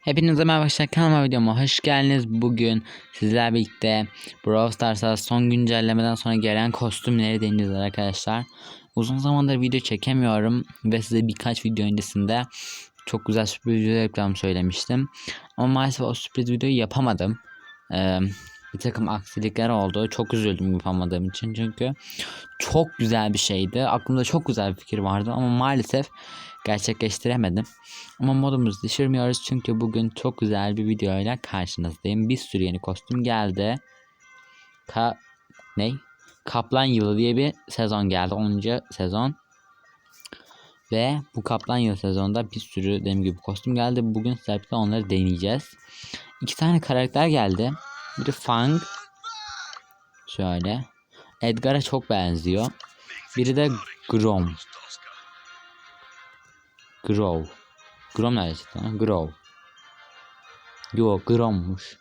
Hepinize merhaba arkadaşlar kanalıma videoma hoş geldiniz. Bugün sizlerle birlikte Brawl Stars'a son güncellemeden sonra gelen kostümleri deneyeceğiz arkadaşlar. Uzun zamandır video çekemiyorum ve size birkaç video öncesinde çok güzel sürpriz video yapacağımı söylemiştim. Ama maalesef o sürpriz videoyu yapamadım. Ee, bir takım aksilikler oldu. Çok üzüldüm yapamadığım için çünkü çok güzel bir şeydi. Aklımda çok güzel bir fikir vardı ama maalesef gerçekleştiremedim. Ama modumuzu düşürmüyoruz çünkü bugün çok güzel bir videoyla karşınızdayım. Bir sürü yeni kostüm geldi. Ka ne? Kaplan Yılı diye bir sezon geldi. 10. sezon. Ve bu Kaplan Yılı sezonunda bir sürü dediğim gibi kostüm geldi. Bugün sizlerle onları deneyeceğiz. İki tane karakter geldi. Biri Fang. Şöyle. Edgar'a çok benziyor. Biri de Grom. Grow. Grom nerede çıktı lan? Grow. Yo Grom'muş.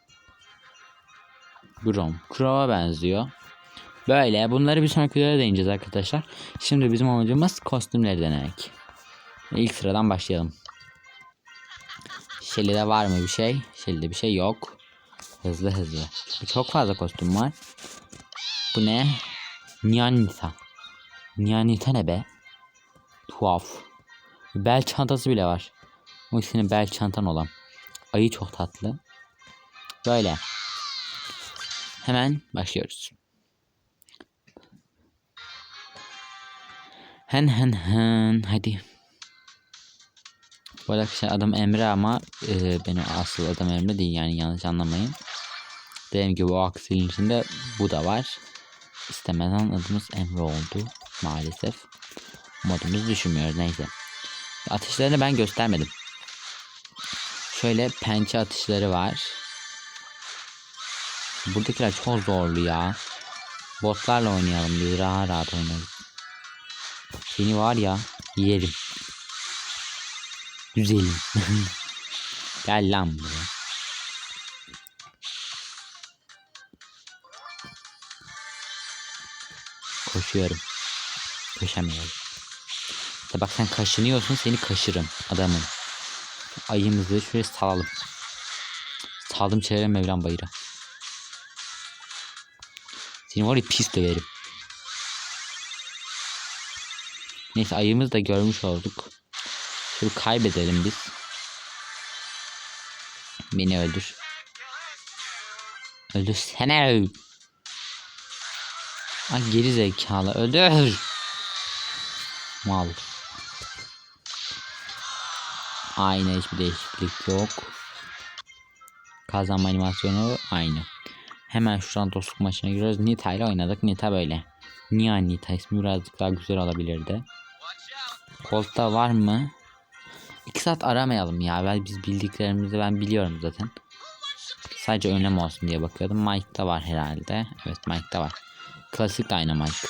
Grom. Crow'a benziyor. Böyle bunları bir sonraki videoda deneyeceğiz arkadaşlar. Şimdi bizim amacımız kostümleri denemek. İlk sıradan başlayalım. Shelly'de var mı bir şey? Shelly'de bir şey yok. Hızlı hızlı. Çok fazla kostüm var. Bu ne? Nyanita. Nyanita ne be? Tuhaf. Bel çantası bile var. O senin bel çantan olan. Ayı çok tatlı. Böyle. Hemen başlıyoruz. Hen hen hen. Hadi. Bu arkadaşlar adım Emre ama e, benim asıl adım Emre değil yani yanlış anlamayın. Dediğim gibi o aksinin içinde bu da var. İstemeden adımız Emre oldu maalesef. Modumuz düşünmüyoruz neyse. Atışlarını ben göstermedim. Şöyle pençe atışları var. Buradakiler çok zorlu ya. Botlarla oynayalım biz rahat rahat oynarız. Seni var ya yerim. Güzelim. Gel lan buraya. Koşuyorum. Koşamıyorum. İşte bak sen kaşınıyorsun seni kaşırım adamım. Ayımızı şuraya salalım. Saldım çevre Mevlam bayıra. Seni var ya pis döverim. Neyse ayımızı da görmüş olduk. Şunu kaybedelim biz. Beni öldür. Öldürsene. Ay geri zekalı öldür. Mal. Aynı hiçbir değişiklik yok. Kazanma animasyonu aynı. Hemen şuradan dostluk maçına giriyoruz. Nita ile oynadık. Nita böyle. Niye Nita ismi birazcık daha güzel olabilirdi. Colt'ta var mı? 2 saat aramayalım ya. Ben, biz bildiklerimizi ben biliyorum zaten. Sadece önlem olsun diye bakıyordum. Mike'da var herhalde. Evet Mike'da var. Klasik Dynamite.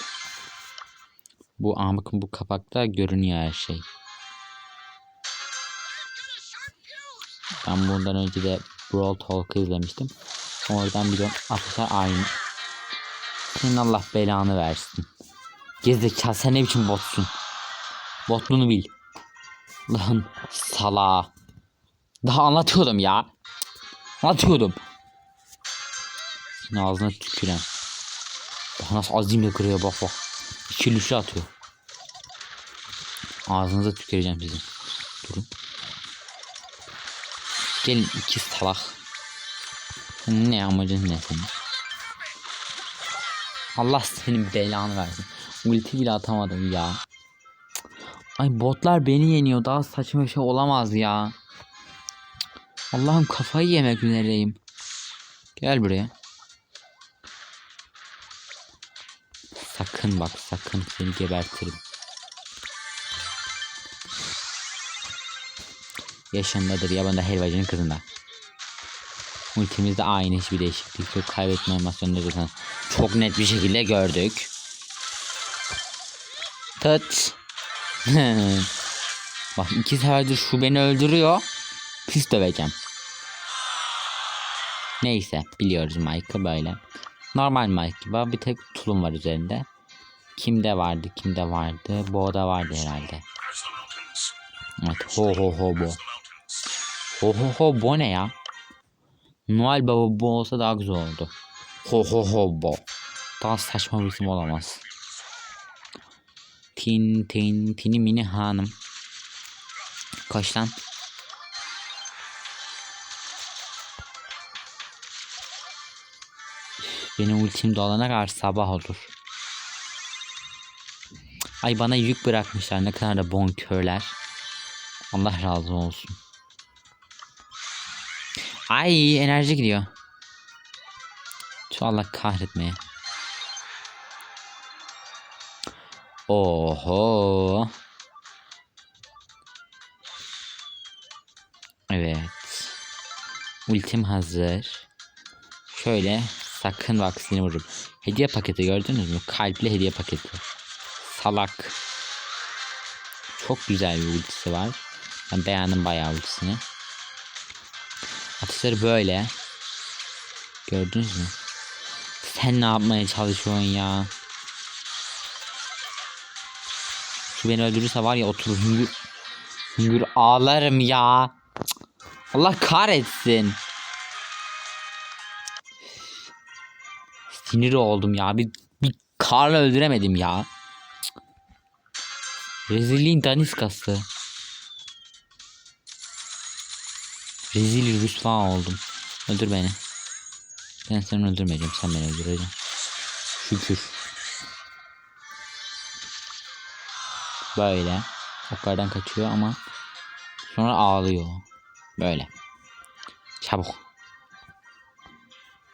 Bu aha bakın bu kapakta görünüyor her şey. Ben bundan önce de Brawl Talk'ı izlemiştim. Oradan biliyorum arkadaşlar aynı. Senin Allah belanı versin. Gerizekalı sen ne biçim botsun. Botluğunu bil. Lan sala. Daha anlatıyordum ya. Anlatıyordum. Senin ağzına tüküren. Daha nasıl azimle kırıyor bak bak. İki atıyor. Ağzınıza tüküreceğim sizin. Durun. Gelin iki salak. Ne amacın ne senin? Allah senin belanı versin. Ulti bile atamadım ya. Ay botlar beni yeniyor. Daha saçma bir şey olamaz ya. Allah'ım kafayı yemek üzereyim. Gel buraya. Sakın bak sakın seni gebertirim. Yaşındadır ya bana helvacının kızında. Ultimizde aynı hiçbir değişiklik yok. Kaybetme animasyonunu zaten çok net bir şekilde gördük. Tut. Bak iki seferdir şu beni öldürüyor. Pis döveceğim. Neyse biliyoruz Mike'ı böyle. Normal Mike gibi bir tek tulum var üzerinde. Kimde vardı kimde vardı. Bo'da vardı herhalde. Evet ho ho ho bo. Ho ho ho bu ne ya? Noel Baba bu olsa daha güzel oldu. Ho ho ho bo. Daha saçma bir isim olamaz. Tin tin tini mini hanım. Koş lan. Benim ultim dolana kadar sabah olur. Ay bana yük bırakmışlar ne kadar da bonkörler. Allah razı olsun. Ay enerji gidiyor. Şu Allah kahretmeye. Oho. Evet. Ultim hazır. Şöyle sakın vaksini vurup. Hediye paketi gördünüz mü? Kalpli hediye paketi. Salak. Çok güzel bir ultisi var. Ben beğendim bayağı ultisini. Atışları böyle. Gördünüz mü? Sen ne yapmaya çalışıyorsun ya? Şu beni öldürürse var ya oturur hüngür. Hüngür ağlarım ya. Allah kahretsin. Sinir oldum ya. Bir, bir karla öldüremedim ya. Rezilliğin daniskası. Rezil rüsva oldum. Öldür beni. Ben seni öldürmeyeceğim. Sen beni öldüreceksin. Şükür. Böyle. Oklardan kaçıyor ama sonra ağlıyor. Böyle. Çabuk.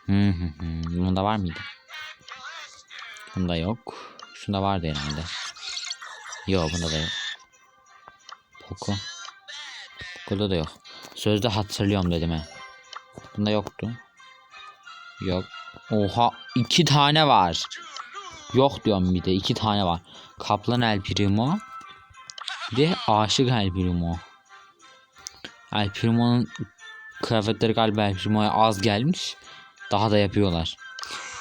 Hı hı hı. Bunda var mıydı? Bunda yok. Şunda vardı herhalde. Yok bunda da yok. Poco. Poco'da da yok. Sözde hatırlıyorum dedim he. Bunda yoktu. Yok. Oha iki tane var. Yok diyorum bir de iki tane var. Kaplan El Primo. Bir de Aşık El Primo. El Primo'nun kıyafetleri galiba El Primo'ya az gelmiş. Daha da yapıyorlar.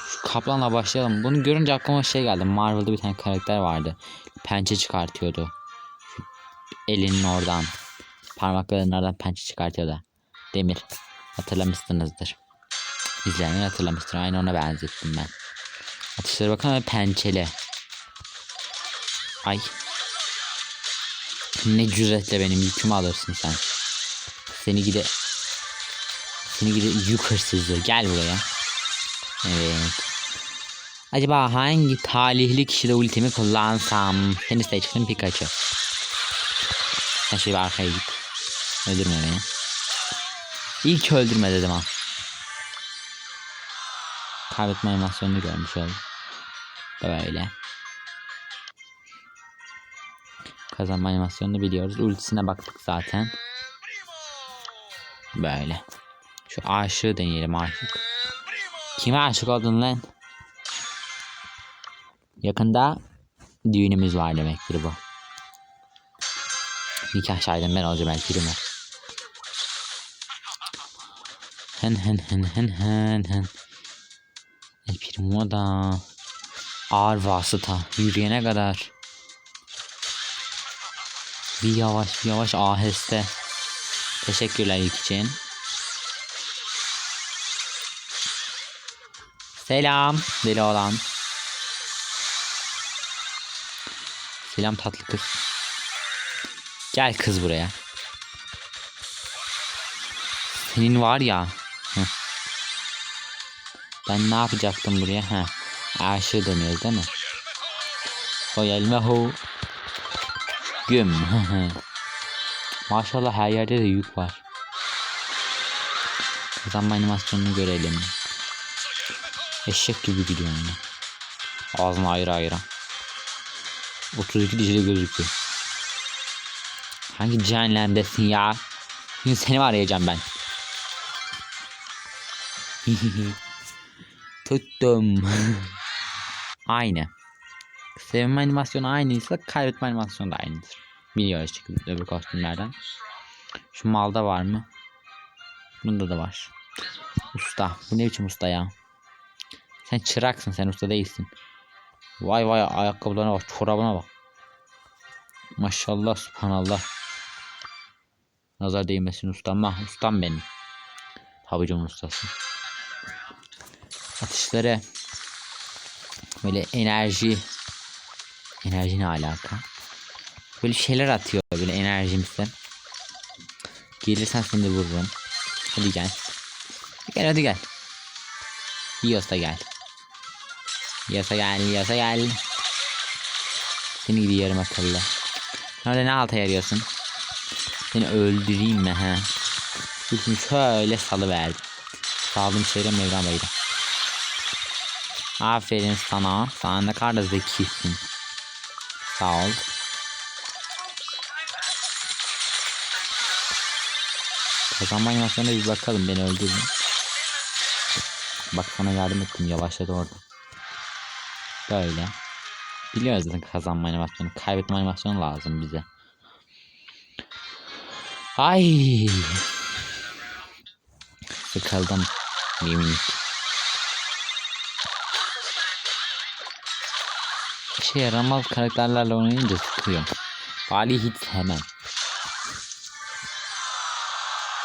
Şu kaplanla başlayalım. Bunu görünce aklıma şey geldi. Marvel'da bir tane karakter vardı. Pençe çıkartıyordu. Elinin oradan. Parmaklarından pençe çıkartıyordu. Demir. Hatırlamışsınızdır. İzleyenler hatırlamıştır. Aynı ona benzettim ben. Atışlara bakın ama pençeli. Ay. Ne cüretle benim yükümü alırsın sen. Seni gide... Seni gide yük hırsızlığı. Gel buraya. Evet. Acaba hangi talihli kişide ultimi kullansam? Seni seçtim Pikachu. Şöyle bir arkaya git. Öldürme beni. İlk öldürme dedim ha. Kaybetme animasyonunu görmüş oldum. Böyle. Kazanma animasyonunu biliyoruz. Ultisine baktık zaten. Böyle. Şu aşığı deneyelim aşık. Kime aşık oldun lan? Yakında düğünümüz var demektir bu. Nikah şahidim ben olacağım el primo. Hen hen hen hen hen hen. El primo da ağır vasıta yürüyene kadar. Bir yavaş bir yavaş aheste. Teşekkürler ilk için. Selam deli olan. Selam tatlı kız. Gel kız buraya. Senin var ya. Ben ne yapacaktım buraya? Ha. Aşığı dönüyoruz değil mi? O elme ho. Güm. Maşallah her yerde de yük var. Kazanma animasyonunu görelim. Eşek gibi gidiyor yani. Ağzını ayıra ayıra. 32 dişli gözüküyor. Hangi cehennemdesin ya? Şimdi seni mi arayacağım ben? Tuttum. Aynı. Sevme animasyonu aynıysa kaybetme animasyonu da aynıdır. Biliyoruz çünkü öbür kostümlerden. Şu malda var mı? Bunda da var. Usta. Bu ne biçim usta ya? Sen çıraksın sen usta değilsin. Vay vay ayakkabılarına bak çorabına bak. Maşallah subhanallah. Nazar değmesin ustam. Ah, ustam benim. Tabucumun ustası. Atışları böyle enerji enerji ne alaka? Böyle şeyler atıyor böyle enerjimsi. Gelirsen seni de vururum. Hadi gel. Gel hadi gel. Yiyorsa gel. Yiyorsa gel, yiyorsa gel. Seni gidi yarım akıllı. Nerede ne alta yarıyorsun? Seni öldüreyim mi he? Şimdi şöyle salıverdim. Saldım şehre Mevlam Bey'de. Aferin sana. Sen ne kadar da zekisin. Sağ ol. Kazanma animasyonuna bir bakalım beni öldürme. Bak sana yardım ettim yavaşladı orada. Böyle. Biliyoruz zaten kazanma animasyonu. Kaybetme animasyonu lazım bize. Ay. Sıkıldım. Yemin İşe yaramaz karakterlerle oynayınca sıkıyorum. Bali hiç sevmem.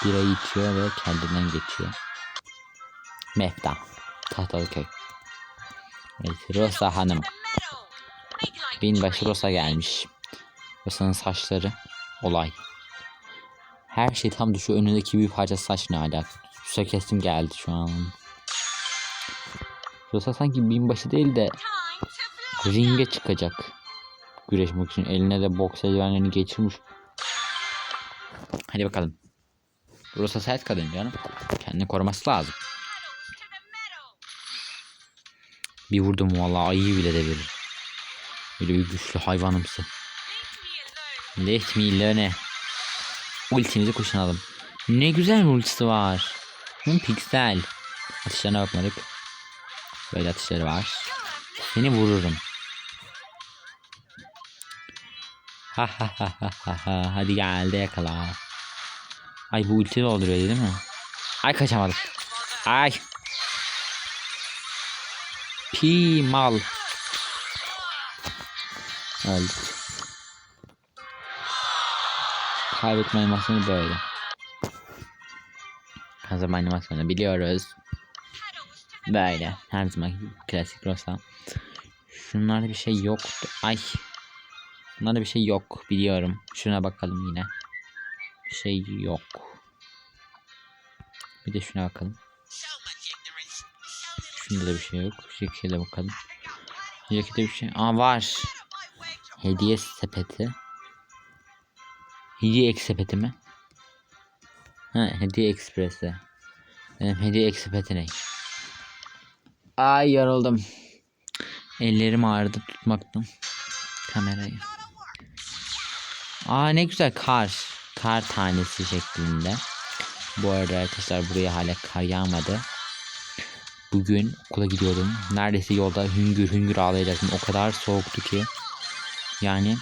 Bira içiyor ve kendinden geçiyor. Mefta. Tahtalıköy. Evet, Rosa Hanım. Binbaşı Rosa gelmiş. Rosa'nın saçları olay. Her şey tam düşüyor. Önündeki bir parça saç ne alaka? Sökesim geldi şu an. Rosa sanki binbaşı değil de ringe çıkacak. Güreşmek için eline de boks eldivenlerini geçirmiş. Hadi bakalım. Rosa sert kadın canım. Kendini koruması lazım. Bir vurdum vallahi ayıyı bile devirir. Böyle bir güçlü hayvanımsı. Let me learn. Ultimizi kuşanalım. Ne güzel bir ultisi var. Bunun piksel. Atışlarına bakmadık. Böyle atışları var. Seni vururum. Ha ha ha ha ha ha. Hadi gel de yakala. Ay bu ulti dolduruyor değil mi? Ay kaçamadım. Ay. Pi mal. Öldük. Kaybetme animasyonu böyle. Kazanma animasyonu biliyoruz. Böyle. Her zaman klasik Rosa. Şunlarda bir şey yoktu. Ay. Bunlarda bir şey yok. Biliyorum. Şuna bakalım yine. Bir şey yok. Bir de şuna bakalım. Şunda da bir şey yok. Şu şekilde bakalım. Şekilde bir şey. Aa var. Hediye sepeti. Hediye ek sepeti mi? Ha, hediye ekspresi. Benim hediye ek sepeti ne? Ay yoruldum. Ellerim ağrıdı tutmaktan. Kamerayı. Aa ne güzel kar. Kar tanesi şeklinde. Bu arada arkadaşlar buraya hala kar yağmadı. Bugün okula gidiyordum. Neredeyse yolda hüngür hüngür ağlayacaktım. O kadar soğuktu ki. Yani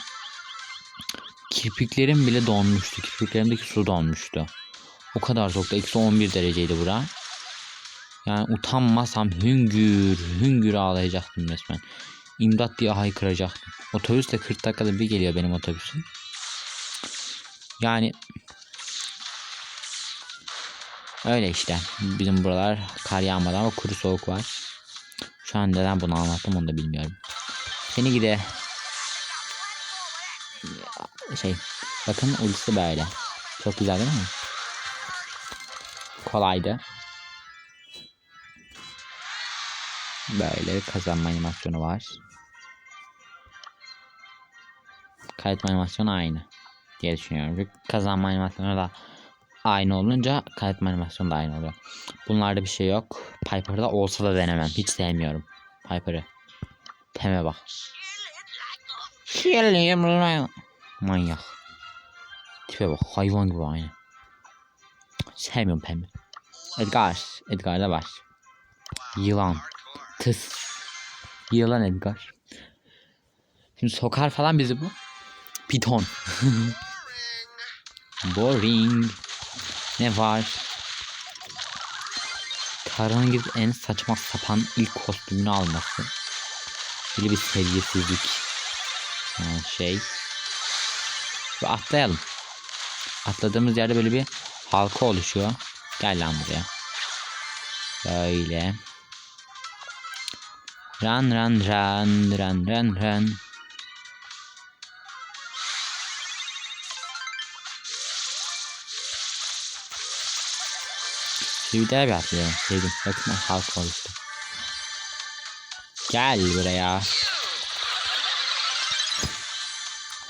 kirpiklerim bile donmuştu. Kirpiklerimdeki su donmuştu. O kadar soğuktu. Eksi 11 dereceydi bura. Yani utanmasam hüngür hüngür ağlayacaktım resmen. İmdat diye haykıracaktım. Otobüs de 40 dakikada bir geliyor benim otobüsüm. Yani öyle işte. Bizim buralar kar yağmadan ama kuru soğuk var. Şu an neden bunu anlattım onu da bilmiyorum. Seni gide şey bakın ultisi böyle. Çok güzel değil mi? Kolaydı. Böyle kazanma animasyonu var. Kaydetme animasyonu aynı diye düşünüyorum. Çünkü kazanma animasyonu da aynı olunca kaydetme animasyonu da aynı oluyor. Bunlarda bir şey yok. Piper'da olsa da denemem. Hiç sevmiyorum Piper'ı. Peme bak. Manyak. Tipe bak hayvan gibi aynı. Sevmiyorum Pem'i. Edgar. Edgar'da var. Yılan. Tıs. Yılan Edgar. Şimdi sokar falan bizi bu. Piton. Boring. Ne var? Tarhan'ın en saçma sapan ilk kostümünü alması. Böyle bir seviyesizlik. Şey. Ve atlayalım. atladığımız yerde böyle bir halka oluşuyor. Gel lan buraya. Böyle. Run run run run run run. Bir atlayalım. Sevdim. Bakın halka oluştu. Gel buraya.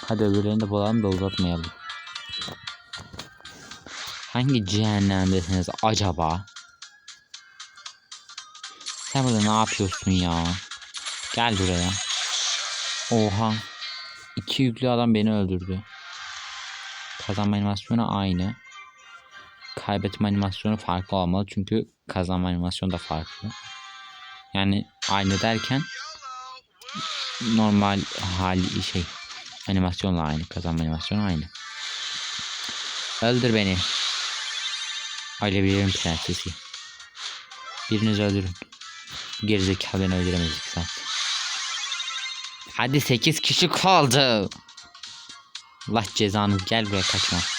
Hadi öbürlerini de bulalım da uzatmayalım. Hangi cehennemdesiniz acaba? Sen burada ne yapıyorsun ya? Gel buraya. Oha. İki yüklü adam beni öldürdü. Kazanma animasyonu aynı. Kaybetme animasyonu farklı olmalı çünkü kazanma animasyonu da farklı. Yani aynı derken normal hali şey animasyonla aynı kazanma animasyonu aynı. Öldür beni. Ailelerin prensesi. Birinizi öldürün. Gerizekalı beni öldüremez iki saat. Hadi 8 kişi kaldı. Allah cezanı gel buraya kaçma.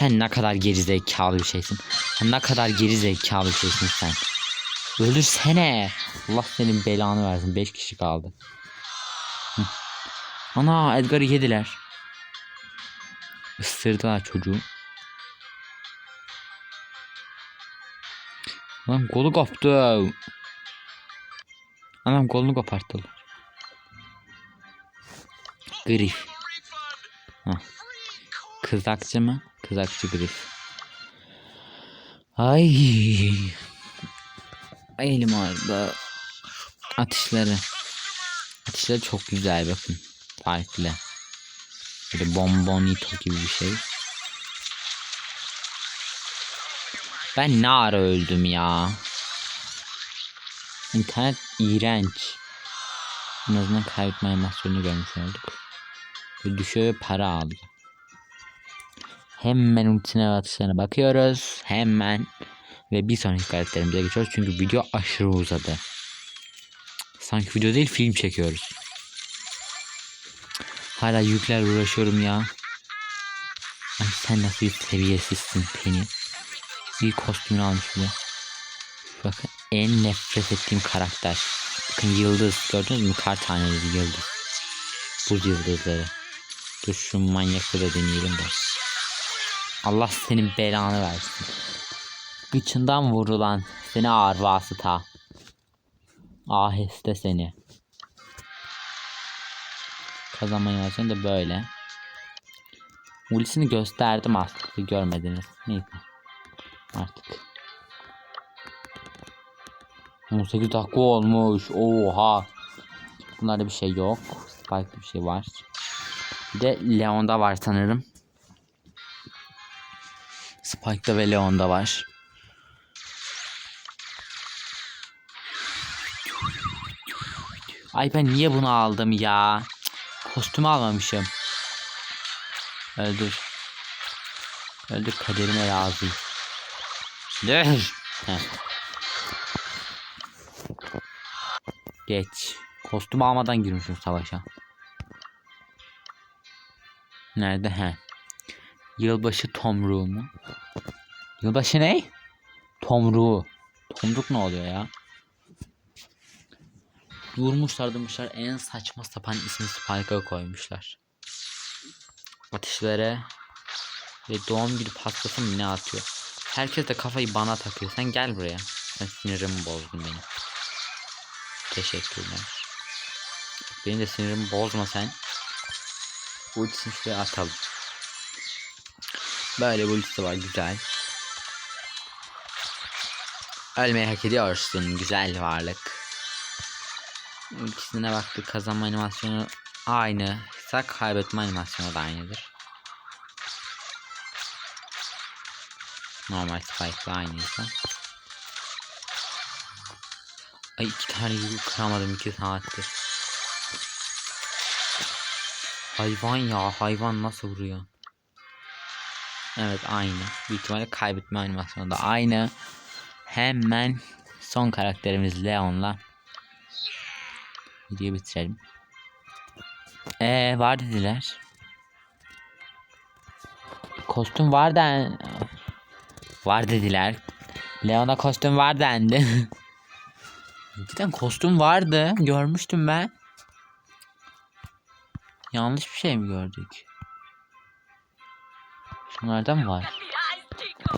Sen ne kadar gerizekalı bir şeysin. Sen ne kadar gerizekalı bir şeysin sen. Ölürsene. Allah senin belanı versin. 5 kişi kaldı. Ana Edgar'ı yediler. Isırdılar çocuğu. Lan kolu koptu. Anam kolunu koparttılar. Grif. Kızakçı mı? Kızakçı grif. Ay. Ay elim ağrıdı. Atışları. Atışları çok güzel bakın. Farklı. Böyle bonbonito gibi bir şey. Ben ne ara öldüm ya. İnternet iğrenç. En azından kaybetme animasyonunu görmüş olduk. Ve düşüyor ve para aldı. Hemen ultisine atışlarına bakıyoruz. Hemen. Ve bir sonraki karakterimize geçiyoruz. Çünkü video aşırı uzadı. Sanki video değil film çekiyoruz. Hala yükler uğraşıyorum ya. Ay sen nasıl bir seviyesizsin Penny. Bir kostümünü almış bile. Bakın en nefret ettiğim karakter. Bakın yıldız gördünüz mü? Kar taneleri yıldız. Buz yıldızları. Dur şu manyakı da deneyelim de. Allah senin belanı versin. Gıçından vurulan seni ağır vasıta. Aheste seni. Kazanma animasyonu da böyle. Ultisini gösterdim aslında görmediniz. Neyse. Artık. 18 dakika olmuş. Oha. Bunlarda bir şey yok. Spike'lı bir şey var. Bir de Leon'da var sanırım. Spike'da ve Leon'da var. Ay ben niye bunu aldım ya? Kostümü almamışım. Öldür. Öldür kaderime razıyım. Heh. Geç. Kostüm almadan girmişim savaşa. Nerede he? Yılbaşı tomruğu mu? Yılbaşı ne? Tomruğu. Tomruk ne oluyor ya? Durmuşlar durmuşlar en saçma sapan ismi Spike'a koymuşlar. Atışları ve doğum günü pastası mı ne atıyor? Herkes de kafayı bana takıyor. Sen gel buraya. Sen sinirimi bozdun benim. Teşekkürler. Benim de sinirimi bozma sen. Ultisini şuraya atalım. Böyle bir ultisi var güzel. Ölmeyi hak ediyorsun güzel varlık. Ultisine baktık kazanma animasyonu aynı. Sak kaybetme animasyonu da aynıdır. Normal spike'la aynıysa. Ay iki tane yük kıramadım iki saattir. Hayvan ya hayvan nasıl vuruyor? Evet aynı. Büyük ihtimalle kaybetme animasyonu da aynı. Hemen son karakterimiz Leon'la videoyu bitirelim. Ee var dediler. kostüm var den var dediler. Leon'a kostüm var dendi. Cidden kostüm vardı. Görmüştüm ben. Yanlış bir şey mi gördük? Şunlardan var?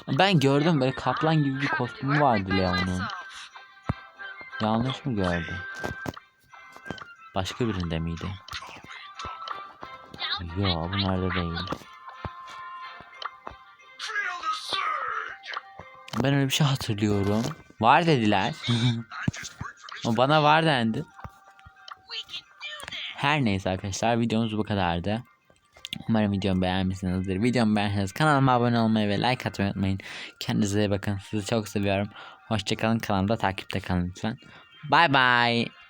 Ben gördüm böyle kaplan gibi bir kostümü vardı Leon'un. Yanlış mı gördüm? Başka birinde miydi? Yok bunlarda değil. Ben öyle bir şey hatırlıyorum. Var dediler. Bana var dendi. Her neyse arkadaşlar videomuz bu kadardı. Umarım videomu beğenmişsinizdir. Videomu beğendiyseniz kanalıma abone olmayı ve like atmayı unutmayın. Kendinize iyi bakın. Sizi çok seviyorum. Hoşçakalın. Kanalımda takipte kalın lütfen. Bye bye.